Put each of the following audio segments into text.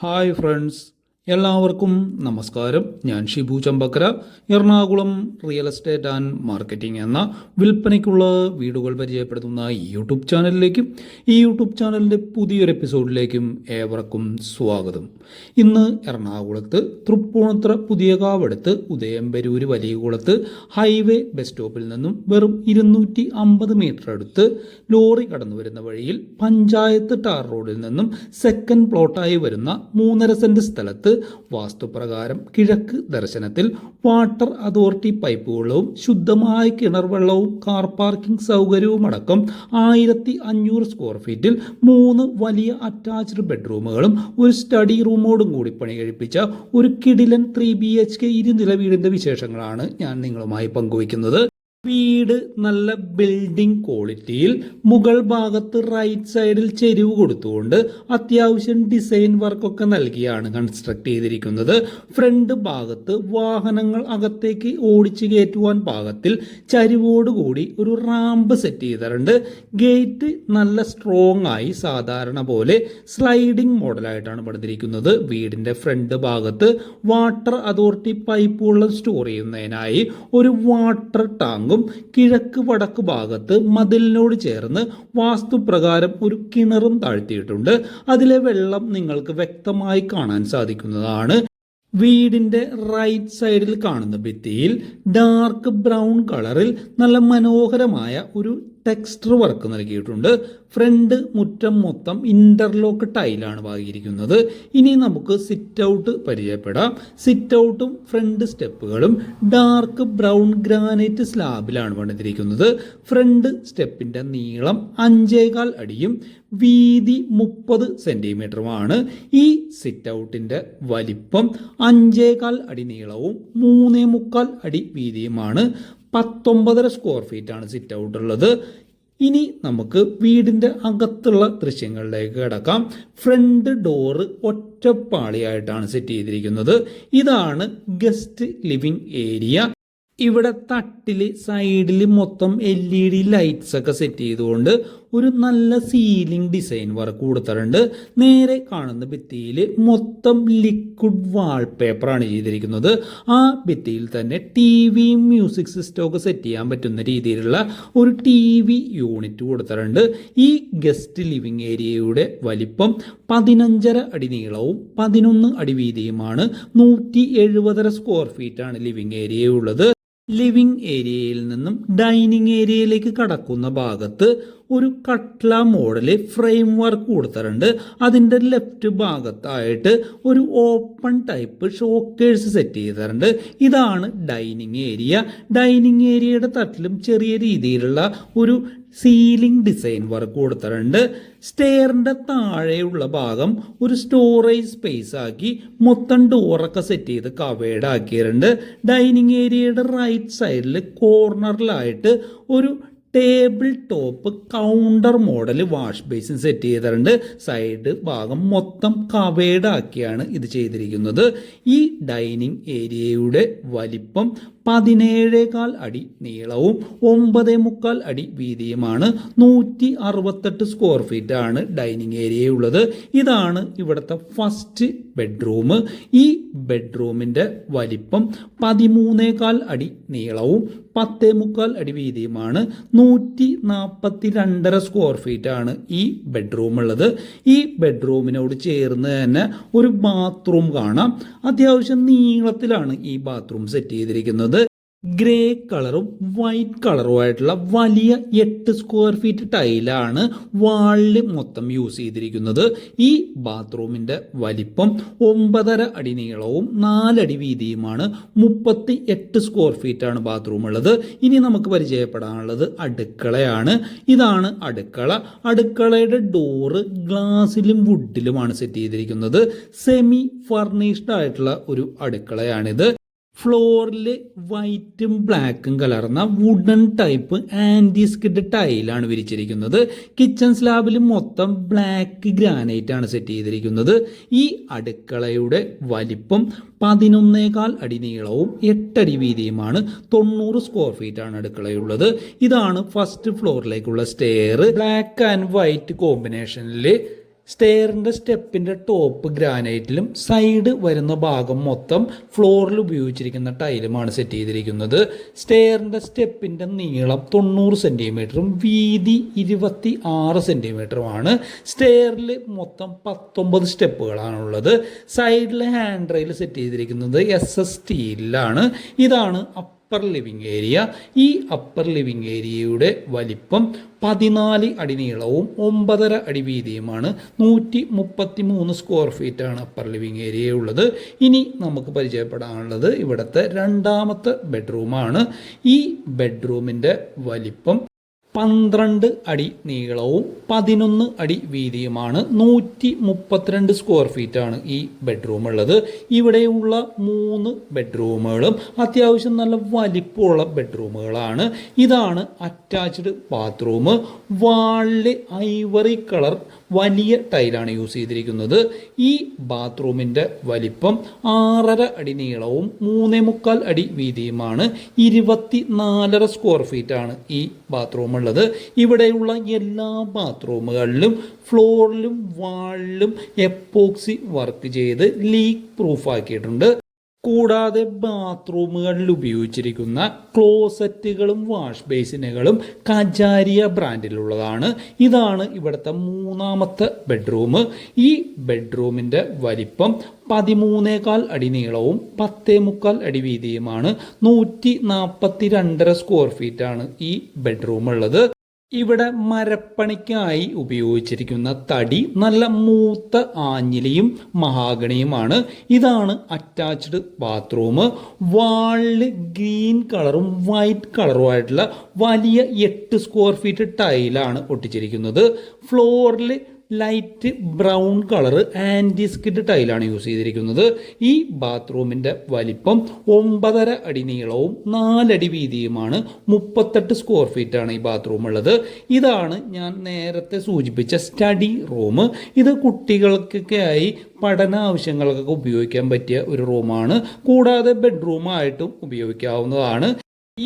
Hi friends എല്ലാവർക്കും നമസ്കാരം. ഞാൻ Shibu Chambakkara. Ernakulam real estate and marketing എന്ന വിൽപ്പനയ്ക്കുള്ള വീടുകൾ പരിചയപ്പെടുത്തുന്ന ഈ യൂട്യൂബ് ചാനലിലേക്കും ഈ യൂട്യൂബ് ചാനലിന്റെ പുതിയൊരു എപ്പിസോഡിലേക്കും ഏവർക്കും സ്വാഗതം. ഇന്ന് എറണാകുളത്ത് തൃപ്പൂണിത്ര പുതിയ കാവടുത്ത് ഉദയംപരൂര് വലിയകുളത്ത് ഹൈവേ ബസ് സ്റ്റോപ്പിൽ നിന്നും വെറും ഇരുന്നൂറ്റി അമ്പത് മീറ്റർ അടുത്ത് ലോറി കടന്നു വരുന്ന വഴിയിൽ പഞ്ചായത്ത് ടാർ റോഡിൽ നിന്നും സെക്കൻഡ് പ്ലോട്ടായി വരുന്ന മൂന്നര സെന്റ് സ്ഥലത്ത് വാസ്തുപ്രകാരം കിഴക്ക് ദർശനത്തിൽ വാട്ടർ അതോറിറ്റി പൈപ്പ് വെള്ളവും ശുദ്ധമായ കിണർ വെള്ളവും കാർ പാർക്കിംഗ് സൗകര്യവും അടക്കം ആയിരത്തി അഞ്ഞൂറ് സ്ക്വയർ ഫീറ്റിൽ മൂന്ന് വലിയ അറ്റാച്ച്ഡ് ബെഡ്റൂമുകളും ഒരു സ്റ്റഡി റൂമോടും കൂടി പണി കഴിപ്പിച്ച ഒരു കിടിലൻ ത്രീ ബി എച്ച് കെ ഇരുനില വീടിന്റെ വിശേഷങ്ങളാണ് ഞാൻ നിങ്ങളുമായി പങ്കുവയ്ക്കുന്നത്. വീട് നല്ല ബിൽഡിംഗ് ക്വാളിറ്റിയിൽ മുകൾ ഭാഗത്ത് റൈറ്റ് സൈഡിൽ ചെരിവ് കൊടുത്തുകൊണ്ട് അത്യാവശ്യം ഡിസൈൻ വർക്കൊക്കെ നൽകിയാണ് കൺസ്ട്രക്ട് ചെയ്തിരിക്കുന്നത്. ഫ്രണ്ട് ഭാഗത്ത് വാഹനങ്ങൾ അകത്തേക്ക് ഓടിച്ചു കയറ്റുവാൻ പാകത്തിൽ ചരിവോടുകൂടി ഒരു റാമ്പ് സെറ്റ് ചെയ്തിട്ടുണ്ട്. ഗേറ്റ് നല്ല സ്ട്രോങ് ആയി സാധാരണ പോലെ സ്ലൈഡിംഗ് മോഡലായിട്ടാണ് പണിതിരിക്കുന്നത്. വീടിന്റെ ഫ്രണ്ട് ഭാഗത്ത് വാട്ടർ അതോറിറ്റി പൈപ്പ് സ്റ്റോർ ചെയ്യുന്നതിനായി ഒരു വാട്ടർ ടാങ്കും കിഴക്ക് വടക്ക് ഭാഗത്ത് മതിലിനോട് ചേർന്ന് വാസ്തുപ്രകാരം ഒരു കിണറും താഴ്ത്തിയിട്ടുണ്ട്. അതിലെ വെള്ളം നിങ്ങൾക്ക് വ്യക്തമായി കാണാൻ സാധിക്കുന്നതാണ്. വീടിന്റെ റൈറ്റ് സൈഡിൽ കാണുന്ന ഭിത്തിയിൽ ഡാർക്ക് ബ്രൗൺ കളറിൽ നല്ല മനോഹരമായ ഒരു ടെക്സ്റ്റർ വർക്ക് നൽകിയിട്ടുണ്ട്. ഫ്രണ്ട് മുറ്റം മൊത്തം ഇന്റർലോക്ക് ടൈലാണ് വാങ്ങിയിരിക്കുന്നത് ഇനി നമുക്ക് സിറ്റ് ഔട്ട് പരിചയപ്പെടാം. സിറ്റ് ഔട്ടും ഫ്രണ്ട് സ്റ്റെപ്പുകളും ഡാർക്ക് ബ്രൗൺ ഗ്രാനൈറ്റ് സ്ലാബിലാണ് പണിതിരിക്കുന്നത്. ഫ്രണ്ട് സ്റ്റെപ്പിന്റെ നീളം അഞ്ചേകാൽ അടിയും വീതി മുപ്പത് സെന്റിമീറ്ററുമാണ് ഈ സിറ്റ് ഔട്ടിന്റെ വലിപ്പം അഞ്ചേകാൽ അടി നീളവും മൂന്നേ മുക്കാൽ അടി വീതിയുമാണ്. പത്തൊമ്പതര സ്ക്വയർ ഫീറ്റ് ആണ് സിറ്റ് ഔട്ട് ഉള്ളത്. ഇനി നമുക്ക് വീടിന്റെ അകത്തുള്ള ദൃശ്യങ്ങളിലേക്ക് കിടക്കാം. ഫ്രണ്ട് ഡോറ് ഒറ്റപ്പാളിയായിട്ടാണ് സെറ്റ് ചെയ്തിരിക്കുന്നത്. ഇതാണ് ഗസ്റ്റ് ലിവിംഗ് ഏരിയ ഇവിടെ തട്ടിൽ സൈഡിൽ മൊത്തം എൽ ഇ ഡി ലൈറ്റ്സ് ഒക്കെ സെറ്റ് ചെയ്തുകൊണ്ട് ഒരു നല്ല സീലിംഗ് ഡിസൈൻ വർക്ക് കൊടുത്തിട്ടുണ്ട്. നേരെ കാണുന്ന ഭിത്തിയിൽ മൊത്തം ലിക്വിഡ് വാൾപേപ്പറാണ് ചെയ്തിരിക്കുന്നത്. ആ ഭിത്തിയിൽ തന്നെ ടി വി മ്യൂസിക് സിസ്റ്റം ഒക്കെ സെറ്റ് ചെയ്യാൻ പറ്റുന്ന രീതിയിലുള്ള ഒരു ടി വി യൂണിറ്റ് കൊടുത്തിട്ടുണ്ട്. ഈ ഗസ്റ്റ് ലിവിംഗ് ഏരിയയുടെ വലിപ്പം പതിനഞ്ചര അടി നീളവും പതിനൊന്ന് അടി വീതിയുമാണ്. നൂറ്റി എഴുപതര സ്ക്വയർ ഫീറ്റാണ് ലിവിംഗ് ഏരിയ ഉള്ളത്. ലിവിംഗ് ഏരിയയിൽ നിന്നും ഡൈനിങ് ഏരിയയിലേക്ക് കടക്കുന്ന ഭാഗത്ത് ഒരു കട്ട്ല മോഡൽ ഫ്രെയിം വർക്ക് കൊടുത്തിട്ടുണ്ട്. അതിന്റെ ലെഫ്റ്റ് ഭാഗത്തായിട്ട് ഒരു ഓപ്പൺ ടൈപ്പ് ഷോക്കേഴ്സ് സെറ്റ് ചെയ്തിട്ടുണ്ട്. ഇതാണ് ഡൈനിങ് ഏരിയ ഡൈനിങ് ഏരിയയുടെ തട്ടിലും ചെറിയ രീതിയിലുള്ള ഒരു സീലിംഗ് ഡിസൈൻ വർക്ക് കൊടുത്തിട്ടുണ്ട്. സ്റ്റെയറിന്റെ താഴെയുള്ള ഭാഗം ഒരു സ്റ്റോറേജ് സ്പേസ് ആക്കി മൊത്തം ഡോറൊക്കെ സെറ്റ് ചെയ്ത് കവേഡ് ആക്കിയിട്ടുണ്ട്. ഡൈനിങ് ഏരിയയുടെ റൈറ്റ് സൈഡിൽ കോർണറിലായിട്ട് ഒരു table top counter model wash basin set ചെയ്തിട്ടുണ്ട്. സൈഡ് ഭാഗം മൊത്തം കവേഡ് ആക്കിയാണ് ഇത് ചെയ്തിരിക്കുന്നത്. ഈ ഡൈനിങ് ഏരിയയുടെ വലിപ്പം പതിനേഴേകാൽ അടി നീളവും ഒമ്പതേ മുക്കാൽ അടി വീതിയുമാണ്. നൂറ്റി അറുപത്തെട്ട് സ്ക്വയർ ഫീറ്റ് ആണ് ഡൈനിങ് ഏരിയ ഉള്ളത്. ഇതാണ് ഇവിടുത്തെ ഫസ്റ്റ് ബെഡ്റൂം ഈ ബെഡ്റൂമിന്റെ വലിപ്പം പതിമൂന്നേകാൽ അടി നീളവും പത്തേ മുക്കാൽ അടി വീതിയുമാണ്. നൂറ്റി നാൽപ്പത്തി രണ്ടര സ്ക്വയർ ഫീറ്റ് ആണ് ഈ ബെഡ്റൂം ഉള്ളത്. ഈ ബെഡ്റൂമിനോട് ചേർന്ന് തന്നെ ഒരു ബാത്റൂം കാണാം. അത്യാവശ്യം നീളത്തിലാണ് ഈ ബാത്റൂം സെറ്റ് ചെയ്തിരിക്കുന്നത്. ഗ്രേ കളറും വൈറ്റ് കളറുമായിട്ടുള്ള വലിയ എട്ട് സ്ക്വയർ ഫീറ്റ് ടൈലാണ് വാളിൽ മൊത്തം യൂസ് ചെയ്തിരിക്കുന്നത്. ഈ ബാത്റൂമിന്റെ വലിപ്പം ഒമ്പതര അടി നീളവും നാലടി വീതിയുമാണ്. മുപ്പത്തി എട്ട് സ്ക്വയർ ഫീറ്റാണ് ബാത്റൂം ഉള്ളത്. ഇനി നമുക്ക് പരിചയപ്പെടാനുള്ളത് അടുക്കളയാണ്. ഇതാണ് അടുക്കള. അടുക്കളയുടെ ഡോറ് ഗ്ലാസ്സിലും വുഡിലുമാണ് സെറ്റ് ചെയ്തിരിക്കുന്നത്. സെമി ഫർണിഷ്ഡ് ആയിട്ടുള്ള ഒരു അടുക്കളയാണിത്. ഫ്ലോറിൽ വൈറ്റും ബ്ലാക്കും കലർന്ന വുഡൻ ടൈപ്പ് ആന്റി സ്കിഡ് ടൈലാണ് വിരിച്ചിരിക്കുന്നത്. കിച്ചൺ സ്ലാബിൽ മൊത്തം ബ്ലാക്ക് ഗ്രാനൈറ്റ് ആണ് സെറ്റ് ചെയ്തിരിക്കുന്നത്. ഈ അടുക്കളയുടെ വലിപ്പം പതിനൊന്നേകാൽ അടി നീളവും എട്ടടി വീതിയുമാണ്. തൊണ്ണൂറ് സ്ക്വയർ ഫീറ്റ് ആണ് അടുക്കളയുള്ളത്. ഇതാണ് ഫസ്റ്റ് ഫ്ലോറിലേക്കുള്ള സ്റ്റെയർ ബ്ലാക്ക് ആൻഡ് വൈറ്റ് കോമ്പിനേഷനിൽ സ്റ്റെയറിന്റെ സ്റ്റെപ്പിന്റെ ടോപ്പ് ഗ്രാനൈറ്റിലും സൈഡ് വരുന്ന ഭാഗം മൊത്തം ഫ്ലോറിൽ ഉപയോഗിച്ചിരിക്കുന്ന ടൈലുമാണ് സെറ്റ് ചെയ്തിരിക്കുന്നത്. സ്റ്റെയറിന്റെ സ്റ്റെപ്പിന്റെ നീളം തൊണ്ണൂറ് സെന്റിമീറ്ററും വീതി ഇരുപത്തി ആറ് സെന്റിമീറ്ററുമാണ് സ്റ്റെയറിൽ മൊത്തം പത്തൊമ്പത് സ്റ്റെപ്പുകളാണുള്ളത്. സൈഡിൽ ഹാൻഡ് റെയിൽ സെറ്റ് ചെയ്തിരിക്കുന്നത് എസ് എസ് സ്റ്റീലിലാണ് ഇതാണ് അപ്പർ ലിവിങ് ഏരിയ ഈ അപ്പർ ലിവിങ് ഏരിയയുടെ വലിപ്പം പതിനാല് അടി നീളവും ഒമ്പതര അടി വീതിയുമാണ്. നൂറ്റി മുപ്പത്തി മൂന്ന് സ്ക്വയർ ഫീറ്റാണ് അപ്പർ ലിവിങ് ഏരിയ ഉള്ളത്. ഇനി നമുക്ക് പരിചയപ്പെടാനുള്ളത് ഇവിടുത്തെ രണ്ടാമത്തെ ബെഡ്റൂമാണ് ഈ ബെഡ്റൂമിന്റെ വലിപ്പം പന്ത്രണ്ട് അടി നീളവും പതിനൊന്ന് അടി വീതിയുമാണ് നൂറ്റി മുപ്പത്തിരണ്ട് സ്ക്വയർ ഫീറ്റാണ് ഈ ബെഡ്റൂം ഉള്ളത്. ഇവിടെയുള്ള മൂന്ന് ബെഡ്റൂമുകളും അത്യാവശ്യം നല്ല വലിപ്പമുള്ള ബെഡ്റൂമുകളാണ് ഇതാണ് അറ്റാച്ച്ഡ് ബാത്റൂം വാളിൽ ഐവറി കളർ വലിയ ടൈലാണ് യൂസ് ചെയ്തിരിക്കുന്നത്. ഈ ബാത്റൂമിന്റെ വലിപ്പം ആറര അടി നീളവും മൂന്നേ മുക്കാൽ അടി വീതിയുമാണ്. ഇരുപത്തി നാലര സ്ക്വയർ ഫീറ്റാണ് ഈ ബാത്റൂം ഉള്ളത്. ഇവിടെയുള്ള എല്ലാ ബാത്റൂമുകളിലും ഫ്ലോറിലും വാളിലും എപ്പോക്സി വർക്ക് ചെയ്ത് ലീക്ക് പ്രൂഫ് ആക്കിയിട്ടുണ്ട് കൂടാതെ ബാത്റൂമുകളിൽ ഉപയോഗിച്ചിരിക്കുന്ന ക്ലോസറ്റുകളും വാഷ് ബേസിനുകളും കജാരിയ ബ്രാൻഡിലുള്ളതാണ്. ഇതാണ് ഇവിടുത്തെ മൂന്നാമത്തെ ബെഡ്റൂം. ഈ ബെഡ്റൂമിന്റെ വലിപ്പം പതിമൂന്നേകാൽ അടി നീളവും പത്തേ മുക്കാൽ അടി വീതിയുമാണ്. നൂറ്റി നാൽപ്പത്തി രണ്ടര സ്ക്വയർ ഫീറ്റാണ് ഈ ബെഡ്റൂം ഉള്ളത് ഇവിടെ മരപ്പണിക്കായി ഉപയോഗിച്ചിരിക്കുന്ന തടി നല്ല മൂത്ത ആഞ്ഞിലിയും മഹാഗണിയുമാണ്. ഇതാണ് അറ്റാച്ച്ഡ് ബാത്റൂം വാളിൽ ഗ്രീൻ കളറും വൈറ്റ് കളറുമായിട്ടുള്ള വലിയ എട്ട് സ്ക്വയർ ഫീറ്റ് ടൈലാണ് ഒട്ടിച്ചിരിക്കുന്നത്. ഫ്ലോറിൽ light brown colour anti skid ടൈലാണ് യൂസ് ചെയ്തിരിക്കുന്നത്. ഈ ബാത്റൂമിന്റെ വലിപ്പം ഒമ്പതര അടി നീളവും നാലടി വീതിയുമാണ്. മുപ്പത്തെട്ട് സ്ക്വയർ ഫീറ്റാണ് ഈ ബാത്റൂം ഉള്ളത്. ഇതാണ് ഞാൻ നേരത്തെ സൂചിപ്പിച്ച സ്റ്റഡി റൂം ഇത് കുട്ടികൾക്കൊക്കെയായി പഠന ആവശ്യങ്ങൾക്കൊക്കെ ഉപയോഗിക്കാൻ പറ്റിയ ഒരു റൂമാണ് കൂടാതെ ബെഡ്റൂമായിട്ടും ഉപയോഗിക്കാവുന്നതാണ്.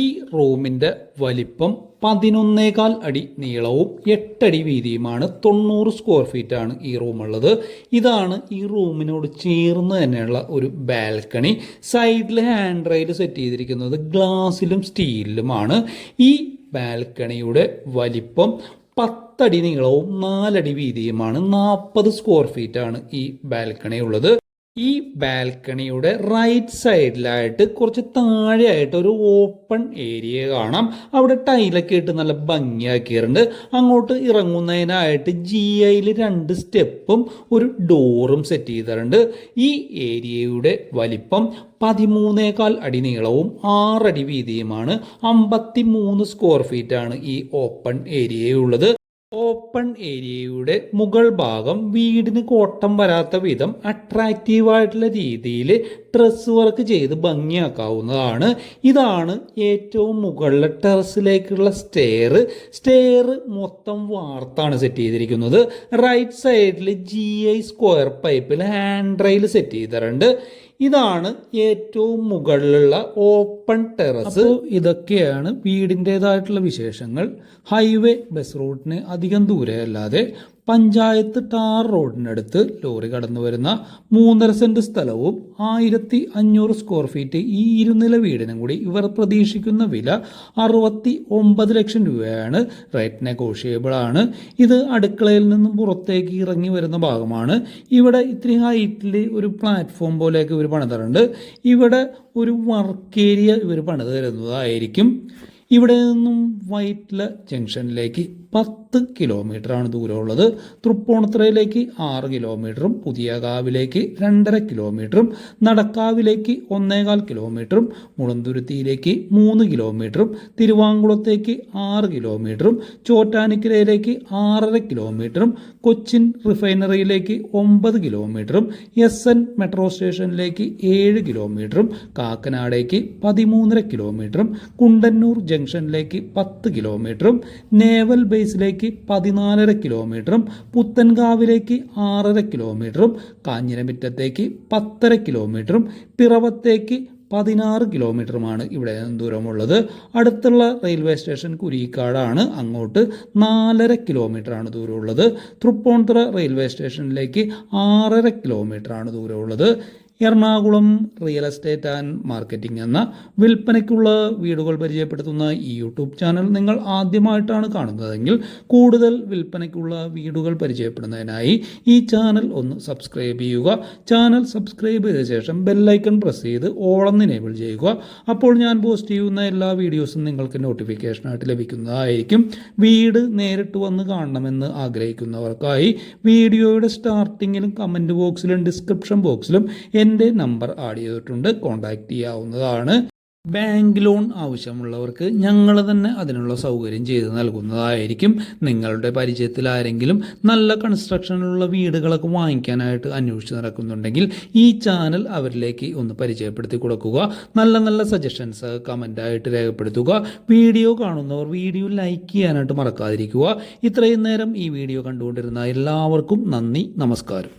ഈ റൂമിന്റെ വലിപ്പം പതിനൊന്നേകാൽ അടി നീളവും എട്ടടി വീതിയുമാണ്. തൊണ്ണൂറ് സ്ക്വയർ ഫീറ്റ് ആണ് ഈ റൂമുള്ളത്. ഇതാണ് ഈ റൂമിനോട് ചേർന്ന് തന്നെയുള്ള ഒരു ബാൽക്കണി. സൈഡിൽ ഹാൻഡ് റൈഡ് സെറ്റ് ചെയ്തിരിക്കുന്നത് ഗ്ലാസ്സിലും സ്റ്റീലിലുമാണ്. ഈ ബാൽക്കണിയുടെ വലിപ്പം പത്തടി നീളവും നാലടി വീതിയുമാണ്. നാൽപ്പത് സ്ക്വയർ ഫീറ്റ് ആണ് ഈ ബാൽക്കണി ഉള്ളത് ഈ ബാൽക്കണിയുടെ റൈറ്റ് സൈഡിലായിട്ട് കുറച്ച് താഴെയായിട്ട് ഒരു ഓപ്പൺ ഏരിയ കാണാം. അവിടെ ടൈലൊക്കെ ഇട്ട് നല്ല ഭംഗിയാക്കിയിട്ടുണ്ട്. അങ്ങോട്ട് ഇറങ്ങുന്നതിനായിട്ട് ജി ഐയിൽ രണ്ട് സ്റ്റെപ്പും ഒരു ഡോറും സെറ്റ് ചെയ്തിട്ടുണ്ട്. ഈ ഏരിയയുടെ വലിപ്പം പതിമൂന്നേകാൽ അടി നീളവും ആറടി വീതിയുമാണ്. അമ്പത്തി മൂന്ന് സ്ക്വയർ ഫീറ്റാണ് ഈ ഓപ്പൺ ഏരിയയുള്ളത് ഓപ്പൺ ഏരിയയുടെ മുകൾ ഭാഗം വീടിന് കോട്ടം വരാത്ത വിധം അട്രാക്റ്റീവായിട്ടുള്ള രീതിയിൽ ട്രസ് വർക്ക് ചെയ്ത് ഭംഗിയാക്കാവുന്നതാണ്. ഇതാണ് ഏറ്റവും മുകളിലെ ടെറസിലേക്കുള്ള സ്റ്റെയർ സ്റ്റെയർ മൊത്തം വാർത്താണ് സെറ്റ് ചെയ്തിരിക്കുന്നത്. റൈറ്റ് സൈഡിൽ ജി ഐ സ്ക്വയർ പൈപ്പിൽ ഹാൻഡ് റെയിൽ സെറ്റ് ചെയ്തിട്ടുണ്ട്. ഇതാണ് ഏറ്റവും മുകളിലുള്ള ഓപ്പൺ ടെറസ് ഇതൊക്കെയാണ് വീടിന്റെതായിട്ടുള്ള വിശേഷങ്ങൾ. ഹൈവേ ബസ് റൂട്ടിന് അധികം ദൂരെയല്ലാതെ പഞ്ചായത്ത് ടാർ റോഡിനടുത്ത് ലോറി കടന്നു വരുന്ന മൂന്നര സെന്റ് സ്ഥലവും ആയിരത്തി അഞ്ഞൂറ് സ്ക്വയർ ഫീറ്റ് ഈ ഇരുനില വീടിനും കൂടി ഇവർ പ്രതീക്ഷിക്കുന്ന വില അറുപത്തി ഒമ്പത് ലക്ഷം രൂപയാണ്. റേറ്റ് നെഗോഷിയബിൾ ആണ്. ഇത് അടുക്കളയിൽ നിന്നും പുറത്തേക്ക് ഇറങ്ങി വരുന്ന ഭാഗമാണ്. ഇവിടെ ഇത്തിരി ഹൈറ്റിൽ ഒരു പ്ലാറ്റ്ഫോം പോലെയൊക്കെ ഇവർ പണിതറുണ്ട് ഇവിടെ ഒരു വർക്ക് ഏരിയ ഇവർ പണിത് തരുന്നതായിരിക്കും. ഇവിടെ നിന്നും വൈറ്റ്ല ജംഗ്ഷനിലേക്ക് പത്ത് കിലോമീറ്ററാണ് ദൂരമുള്ളത്. തൃപ്പൂണിത്തുറയിലേക്ക് ആറ് കിലോമീറ്ററും പുതിയകാവിലേക്ക് രണ്ടര കിലോമീറ്ററും നടക്കാവിലേക്ക് ഒന്നേകാൽ കിലോമീറ്ററും മുളന്തുരുത്തിയിലേക്ക് മൂന്ന് കിലോമീറ്ററും തിരുവാങ്കുളത്തേക്ക് ആറ് കിലോമീറ്ററും ചോറ്റാനിക്കരയിലേക്ക് ആറര കിലോമീറ്ററും കൊച്ചിൻ റിഫൈനറിയിലേക്ക് ഒമ്പത് കിലോമീറ്ററും എസ് എൻ മെട്രോ സ്റ്റേഷനിലേക്ക് ഏഴ് കിലോമീറ്ററും കാക്കനാടേക്ക് പതിമൂന്നര കിലോമീറ്ററും കുണ്ടന്നൂർ ജംഗ്ഷനിലേക്ക് പത്ത് കിലോമീറ്ററും നേവൽ ബേസിലേക്ക് പതിനാലര കിലോമീറ്ററും പുത്തൻകാവിലേക്ക് ആറര കിലോമീറ്ററും കാഞ്ഞിരമിറ്റത്തേക്ക് പത്തര കിലോമീറ്ററും പിറവത്തേക്ക് പതിനാറ് കിലോമീറ്ററുമാണ് ഇവിടെ ദൂരമുള്ളത്. അടുത്തുള്ള റെയിൽവേ സ്റ്റേഷൻ കുരിക്കാടാണ്. അങ്ങോട്ട് നാലര കിലോമീറ്ററാണ് ദൂരമുള്ളത്. തൃപ്പൂണിത്തുറ റെയിൽവേ സ്റ്റേഷനിലേക്ക് ആറര കിലോമീറ്ററാണ് ദൂരമുള്ളത്. Ernakulam real estate and marketing എന്ന വിൽപ്പനയ്ക്കുള്ള വീടുകൾ പരിചയപ്പെടുത്തുന്ന ഈ യൂട്യൂബ് ചാനൽ നിങ്ങൾ ആദ്യമായിട്ടാണ് കാണുന്നതെങ്കിൽ കൂടുതൽ വിൽപ്പനയ്ക്കുള്ള വീടുകൾ പരിചയപ്പെടുന്നതിനായി ഈ ചാനൽ ഒന്ന് സബ്സ്ക്രൈബ് ചെയ്യുക. ചാനൽ സബ്സ്ക്രൈബ് ചെയ്ത ശേഷം ബെല്ലൈക്കൺ പ്രസ് ചെയ്ത് ഓളം എനേബിൾ ചെയ്യുക. അപ്പോൾ ഞാൻ പോസ്റ്റ് ചെയ്യുന്ന എല്ലാ വീഡിയോസും നിങ്ങൾക്ക് നോട്ടിഫിക്കേഷനായിട്ട് ലഭിക്കുന്നതായിരിക്കും. വീട് നേരിട്ട് വന്ന് കാണണമെന്ന് ആഗ്രഹിക്കുന്നവർക്കായി വീഡിയോയുടെ സ്റ്റാർട്ടിങ്ങിലും കമന്റ് ബോക്സിലും ഡിസ്ക്രിപ്ഷൻ ബോക്സിലും എന്റെ നമ്പർ ആഡ് ചെയ്തിട്ടുണ്ട്. കോൺടാക്റ്റ് ചെയ്യാവുന്നതാണ്. ബാങ്ക് ലോൺ ആവശ്യമുള്ളവർക്ക് ഞങ്ങൾ തന്നെ അതിനുള്ള സൗകര്യം ചെയ്തു നൽകുന്നതായിരിക്കും. നിങ്ങളുടെ പരിചയത്തിൽ ആരെങ്കിലും നല്ല കൺസ്ട്രക്ഷനിലുള്ള വീടുകളൊക്കെ വാങ്ങിക്കാനായിട്ട് അന്വേഷിച്ച് നടക്കുന്നുണ്ടെങ്കിൽ ഈ ചാനൽ അവരിലേക്ക് ഒന്ന് പരിചയപ്പെടുത്തി കൊടുക്കുക. നല്ല നല്ല സജഷൻസ് കമന്റായിട്ട് രേഖപ്പെടുത്തുക. വീഡിയോ കാണുന്നവർ വീഡിയോ ലൈക്ക് ചെയ്യാനായിട്ട് മറക്കാതിരിക്കുക. ഇത്രയും നേരം ഈ വീഡിയോ കണ്ടുകൊണ്ടിരുന്ന എല്ലാവർക്കും നന്ദി നമസ്കാരം.